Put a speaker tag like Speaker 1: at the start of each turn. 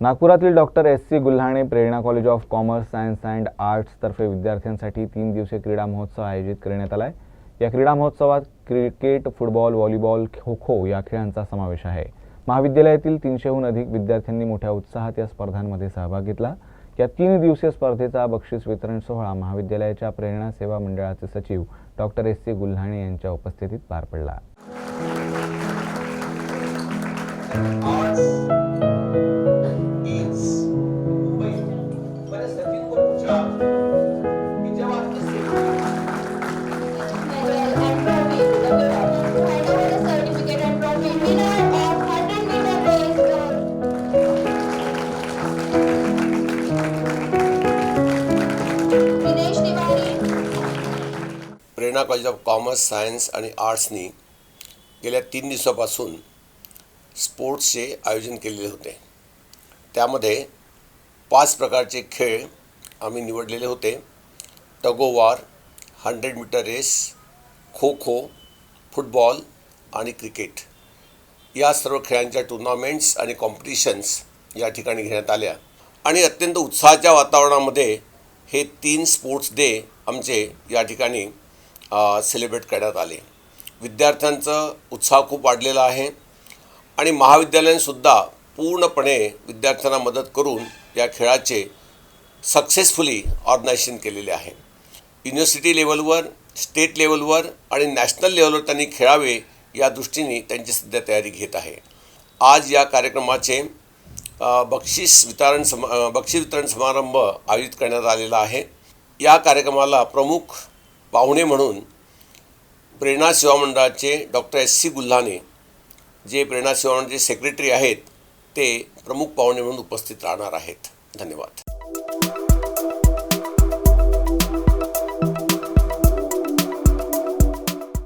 Speaker 1: नागपुरातील doctor S C Gulhane Prerana college of commerce science and आर्ट्सतर्फे विद्यार्थ्यांसाठी तीन दिवसीय क्रीडा महोत्सव आयोजित करण्यात आला आहे या क्रीडा महोत्सवात cricket football volleyball kho kho या खेळांचा समावेश आहे. महाविद्यालयातील तीनशेहून अधिक विद्यार्थ्यांनी मोठ्या उत्साहात या स्पर्धांमध्ये सहभाग घेतला. या तीन दिवसीय स्पर्धेचा बक्षीस वितरण सोहळा महाविद्यालयाच्या प्रेरणा सेवा मंडळाचे सचिव डॉक्टर एस सी गुल्हाणे यांच्या उपस्थितीत पार पडला.
Speaker 2: Prerana college of commerce science आणि आर्ट्सनी गेल्या तीन दिवसापासून स्पोर्ट्सचे आयोजन केलेले होते. त्यामध्ये पाच प्रकारचे खेळ आम्ही निवडलेले होते. Tug of war hundred metre race kho kho football आणि क्रिकेट. या सर्व खेळांच्या टुर्नामेंट्स आणि कॉम्पिटिशन्स या ठिकाणी घेण्यात आल्या. आणि अत्यंत उत्साहाच्या वातावरणामध्ये हे तीन स्पोर्ट्स डे आमचे या ठिकाणी सेलिब्रेट करण्यात आले. विद्यार्थ्यांचा उत्साह खूप वाढलेला आहे आणि महाविद्यालयानेसुद्धा पूर्णपणे विद्यार्थ्यांना मदत करून या खेळाचे सक्सेसफुली ऑर्गनायझेशन केलेले आहे. युनिव्हर्सिटी लेवलवर स्टेट लेवलवर आणि नॅशनल लेवलवर त्यांनी खेळावे या दृष्टीने त्यांची सध्या तयारी घेत आहे. आज या कार्यक्रमाचे बक्षीस वितरण सम बक्षीस वितरण समारंभ आयोजित करण्यात आलेला आहे. या कार्यक्रमाला प्रमुख पाहुणे म्हणून प्रेरणा सेवा मंडळाचे डॉक्टर एस सी गुल्हाने जे प्रेरणा सेवा मंडळाचे सेक्रेटरी आहेत ते प्रमुख पाहुणे म्हणून उपस्थित राहणार आहेत. धन्यवाद.